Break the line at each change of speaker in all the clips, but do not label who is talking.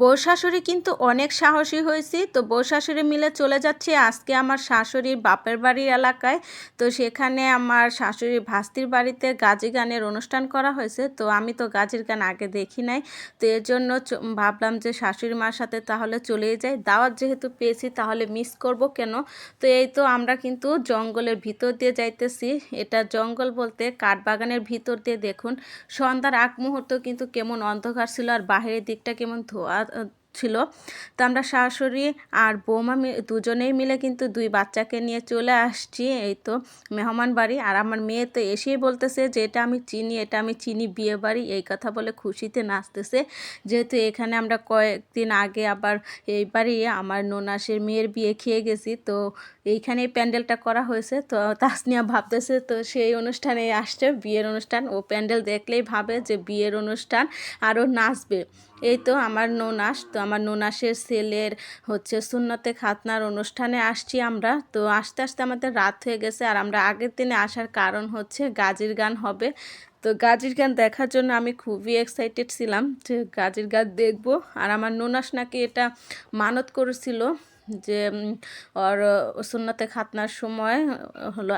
বউ শাশুড়ি কিন্তু অনেক সাহসী হয়েছি। তো বউ শাশুড়ি মিলে চলে যাচ্ছি আজকে আমার শাশুড়ির বাপের বাড়ির এলাকায়। তো সেখানে আমার শাশুড়ির ভাস্তির বাড়িতে গাজি গানের অনুষ্ঠান করা হয়েছে। তো আমি তো গাজির গান আগে দেখি নাই। তো এর জন্য ভাবলাম যে শাশুড়ি মার সাথে তাহলে চলেই যাই। দাওয়াত যেহেতু পেয়েছি তাহলে মিস করব কেন? তো এই তো আমরা কিন্তু জঙ্গলের ভিতর দিয়ে যাইতেছি। এটা জঙ্গল বলতে কাঠবাগানের ভিতর দিয়ে দেখুন। সন্ধ্যার আগ মুহূর্ত কিন্তু কেমন অন্ধকার ছিল আর বাহিরের দিকটা কেমন ধোয়া But. uh, ছিল। তো আমরা শাশুড়ি আর বৌমা দুজনেই মিলে কিন্তু দুই বাচ্চাকে নিয়ে চলে আসছি। এই তো মেহমান বাড়ি। আর আমার মেয়ে তো এসেই বলতেছে যে, এটা আমি চিনি, এটা আমি চিনি, বিয়ে বাড়ি। এই কথা বলে খুশিতে নাচতেছে। যেহেতু এখানে আমরা কয়েকদিন আগে আবার এই বাড়ি আমার ননাসের মেয়ের বিয়ে খেয়ে গেছি। তো এইখানেই প্যান্ডেলটা করা হয়েছে। তো তাসনিয়া ভাবতেছে, তো সেই অনুষ্ঠানে আসছে, বিয়ের অনুষ্ঠান। ও প্যান্ডেল দেখলেই ভাবে যে, বিয়ের অনুষ্ঠান আরও নাচবে। এই তো আমার ননাস তো আমার ননাসের ছেলের হচ্ছে সুন্নতে খাতনার অনুষ্ঠানে আসছি আমরা। তো আস্তে আস্তে আমাদের রাত হয়ে গেছে আর আমরা আগের দিনে আসার কারণ হচ্ছে গাজির গান হবে। তো গাজির গান দেখার জন্য আমি খুবই এক্সাইটেড ছিলাম যে গাজির গান দেখব। আর আমার ননাস নাকি এটা মানত করেছিল যে ওর সুন্নতে খাতনার সময় হলো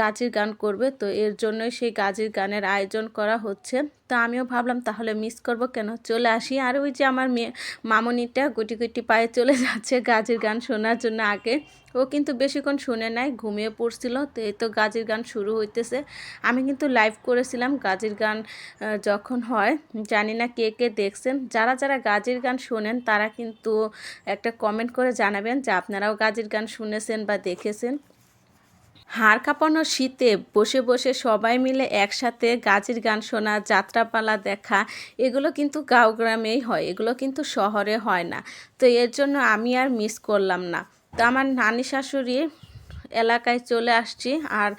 গাজির গান করবে। তো এর জন্যই সেই গাজির গানের আয়োজন করা হচ্ছে। তো আমিও ভাবলাম, তাহলে মিস করব কেন? চলে আসি। আর ওই যে আমার মেয়ে মামনিটা গুটি গুটি পায়ে চলে যাচ্ছে গাজির গান শোনার জন্য আগে। ও কিন্তু বেশিক্ষণ শুনে নাই, ঘুমিয়ে পড়ছিল। তো এই তো গাজির গান শুরু হইতেছে। আমি কিন্তু লাইভ করেছিলাম গাজির গান যখন হয়। জানি না কে কে দেখছেন। যারা যারা গাজির গান শোনেন, তারা কিন্তু একটা কমেন্ট করে জানাবেন যে আপনারাও গাজির গান শুনেছেন বা দেখেছেন। হাড় কাঁপানো শীতে বসে বসে সবাই মিলে একসাথে গাজির গান শোনা, যাত্রাপালা দেখা, এগুলো কিন্তু গাঁও গ্রামেই হয়, এগুলো কিন্তু শহরে হয় না। তো এর জন্য আমি আর মিস করলাম না। তো আমার নানি শাশুড়ি এলাকায় চলে আসছি আর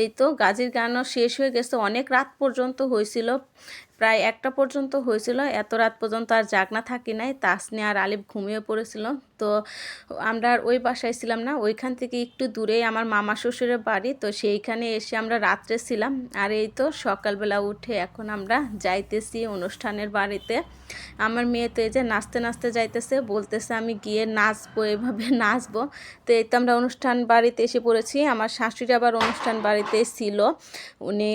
এই তো গাজির গানও শেষ হয়ে গেছে। অনেক রাত পর্যন্ত হয়েছিল, প্রায় একটা পর্যন্ত হয়েছিল, এত রাত পর্যন্ত আর জাগনা থাকি নাই। তাসনি আর আলিফ ঘুমিয়ে পড়েছিল। তো আমরা ওই বাসায় ছিলাম না। ওইখান থেকে একটু দূরেই আমার মামা শ্বশুরের বাড়ি। তো সেইখানে এসে আমরা রাত্রে ছিলাম। আর এই তো সকালবেলা উঠে এখন আমরা যাইতেছি অনুষ্ঠানের বাড়িতে। আমার মেয়ে তো এই যে নাচতে নাচতে যাইতেছে, বলতেছে আমি গিয়ে নাচবো, এভাবে নাচবো। তো এই তো আমরা অনুষ্ঠান বাড়িতে এসে পড়েছি। আমার শাশুড়ি আবার অনুষ্ঠান বাড়িতে ছিল। উনি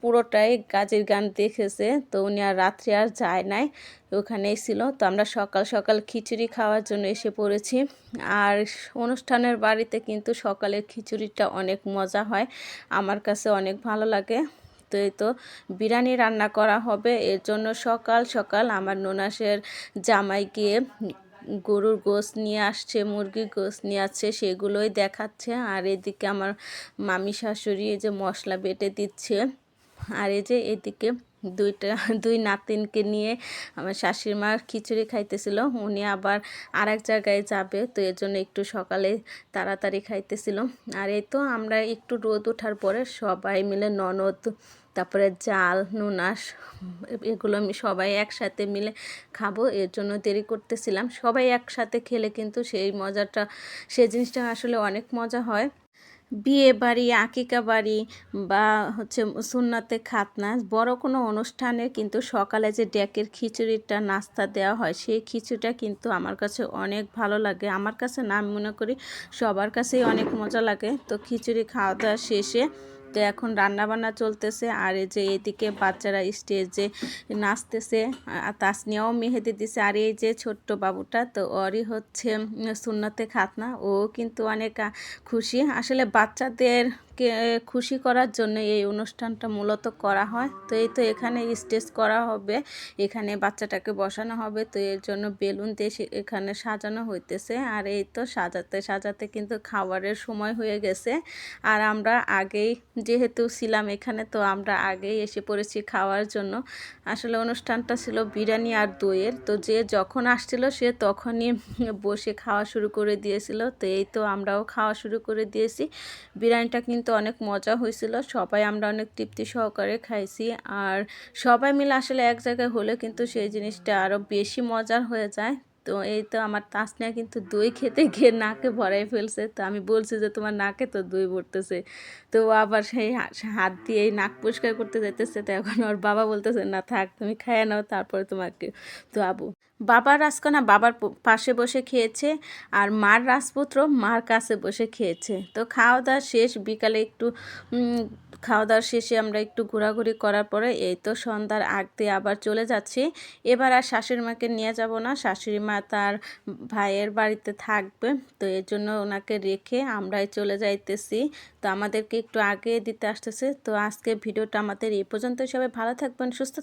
পুরোটাই গাজের গান দেখেছে। তো উনি আর রাত্রে আর যায় নাই। ওখানেই ছিল। তো আমরা সকাল সকাল খিচুড়ি খাওয়ার জন্য এসে পড়েছি। আর অনুষ্ঠানের বাড়িতে কিন্তু সকালের খিচুড়িটা অনেক মজা হয়। আমার কাছে অনেক ভালো লাগে। তো এই তো বিরিয়ানি রান্না করা হবে। এর জন্য সকাল সকাল আমার ননাসের জামাই গিয়ে গরুর গোশ নিয়ে আসছে, মুরগির গোশ নিয়ে আসছে, সেগুলোই দেখাচ্ছে। আর এদিকে আমার মামি শাশুড়ি এই যে মশলা বেটে দিচ্ছে। আর এই যে এদিকে দুইটা, দুই নাতিনকে নিয়ে আমার শাশুড়ি মা খিচুড়ি খাইতেছিল। উনি আবার আর এক জায়গায় যাবে, তো এর জন্য একটু সকালে তাড়াতাড়ি খাইতেছিল। আর এই তো আমরা একটু রোদ ওঠার পরে সবাই মিলে ননদ, তারপরে জাল, নুনাস, এগুলো আমি সবাই একসাথে মিলে খাব, এর জন্য দেরি করতেছিলাম। সবাই একসাথে খেলে কিন্তু সেই মজাটা, সেই জিনিসটা আসলে অনেক মজা হয়। বিয়ে বাড়ি, আকিকা বাড়ি বা হচ্ছে সুন্নাতে খাতনা, বড় কোনো অনুষ্ঠানে কিন্তু সকালে যে ডেকের খিচুড়িটা, নাস্তা দেওয়া হয়, সেই খিচুড়িটা কিন্তু আমার কাছে অনেক ভালো লাগে। আমার কাছে না মনে করি সবার কাছেই অনেক মজা লাগে। তো খিচুড়ি খাওয়া দাওয়া শেষে তো এখন রান্না বান্না চলতেছে। আর এই যে এদিকে বাচ্চারা স্টেজে নাচতেছে। আর তাসনিয়াও মেহেদি দিছে। আর এই যে ছোট্ট বাবুটা, তো ওরই হচ্ছে সুন্নতে খাতনা। ও কিন্তু অনেক খুশি। আসলে বাচ্চাদেরকে খুশি করার জন্য এই অনুষ্ঠানটা মূলত করা হয়। তো এই তো এখানে স্টেজ করা হবে, এখানে বাচ্চাটাকে বসানো হবে, তো এর জন্য বেলুন দিয়ে এখানে সাজানো হইতেছে। আর এই তো সাজাতে সাজাতে কিন্তু খাবারের সময় হয়ে গেছে। আর আমরা আগেই, যেহেতু ছিলাম এখানে, তো আমরা আগেই এসে পড়েছি খাওয়ার জন্য। আসলে অনুষ্ঠানটা ছিল বিরিয়ানি আর দইয়ের। তো যে যখন আসছিল, সে তখনই বসে খাওয়া শুরু করে দিয়েছিল। তো এই তো আমরাও খাওয়া শুরু করে দিয়েছি। বিরিয়ানিটা কিন্তু অনেক মজা হয়েছিল। সবাই আমরা অনেক তৃপ্তি সহকারে খাইছি। আর সবাই মিলে আসলে এক জায়গায় হলে কিন্তু সেই জিনিসটা আরও বেশি মজার হয়ে যায়। তো এই তো আমার তাসনিয়া কিন্তু দই খেতে গিয়ে নাকে ভরাই ফেলছে। তো আমি বলছি যে, তোমার নাকে তো দই ভরতেছে। তো ও আবার সেই হাত দিয়ে এই নাক পরিষ্কার করতে যেতেছে তো এখন ওর বাবা বলতেছে, না থাক, তুমি খাইয়ে নাও, তারপরে তোমাকে তো আবু বাবার রাজকন্যা বাবার পাশে বসে খেয়েছে আর মার রাজপুত্র মার কাছে বসে খেয়েছে। তো খাওয়া দাওয়া শেষ, বিকালে একটু খাওয়া দাওয়া শেষে আমরা একটু ঘোরাঘুরি করার পরে এই তো সন্ধ্যার আগ দিয়ে আবার চলে যাচ্ছি। এবার আর শাশুড়ি মাকে নিয়ে যাব না, শাশুড়ি মা তার ভাইয়ের বাড়িতে থাকবে। তো এর জন্য ওনাকে রেখে আমরাই চলে যাইতেছি। তো আমাদেরকে একটু আগে দিতে আসতেছে। তো আজকে ভিডিওটা আমাদের এই পর্যন্ত সবাই ভালো থাকবেন, সুস্থ